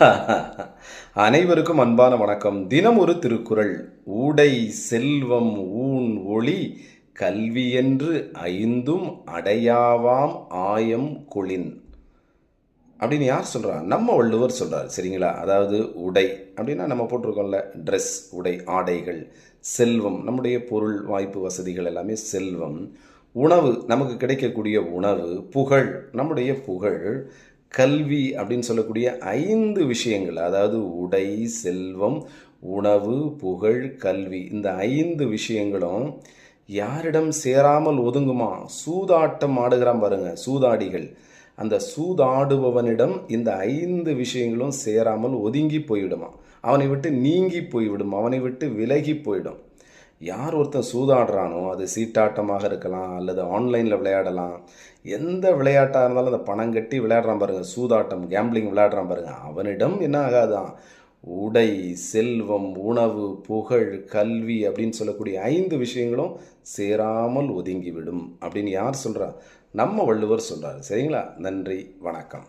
அனைவருக்கும் அன்பான வணக்கம். தினம் ஒரு திருக்குறள். ஊடை செல்வம் ஊன் ஒளி கல்வி என்று ஐந்தும் அடையாவாம் ஆயம் கொளின். அப்படின்னு யார் சொல்கிறா நம்ம வள்ளுவர் சொல்கிறார் சரிங்களா? அதாவது உடை. அப்படின்னா நம்ம போட்டிருக்கோம்ல ட்ரெஸ் உடை ஆடைகள் செல்வம். நம்முடைய பொருள் வாய்ப்பு வசதிகள் எல்லாமே செல்வம். உணவு நமக்கு கிடைக்கக்கூடிய உணவு புகழ். நம்முடைய புகழ் கல்வி அப்படின்னு சொல்லக்கூடிய ஐந்து விஷயங்கள் அதாவது உடை செல்வம் உணவு புகழ் கல்வி இந்த ஐந்து விஷயங்களும் யாரிடம் சேராமல் ஒதுங்குமா? சூதாட்டம் ஆடுகிறான் பாருங்க சூதாடிகள். அந்த சூதாடுபவனிடம் இந்த ஐந்து விஷயங்களும் சேராமல் ஒதுங்கி போய்விடுமா? அவனை விட்டு நீங்கி போய்விடும் அவனை விட்டு விலகி போயிடும் யார் ஒருத்தன் சூதாடுறானோ அது சீட்டாட்டமாக இருக்கலாம் அல்லது ஆன்லைனில் விளையாடலாம் எந்த விளையாட்டாக இருந்தாலும் அந்த பணம் கட்டி விளையாடுறான் பாருங்க சூதாட்டம் கேம்பிளிங் விளையாடுறான் பாருங்க அவனிடம் என்ன ஆகாதான் உடை செல்வம் உணவு புகழ் கல்வி அப்படின்னு சொல்லக்கூடிய ஐந்து விஷயங்களும் சேராமல் ஒதுங்கிவிடும் அப்படின்னு யார் சொல்கிறா நம்ம வள்ளுவர் சொல்கிறார் சரிங்களா? நன்றி வணக்கம்.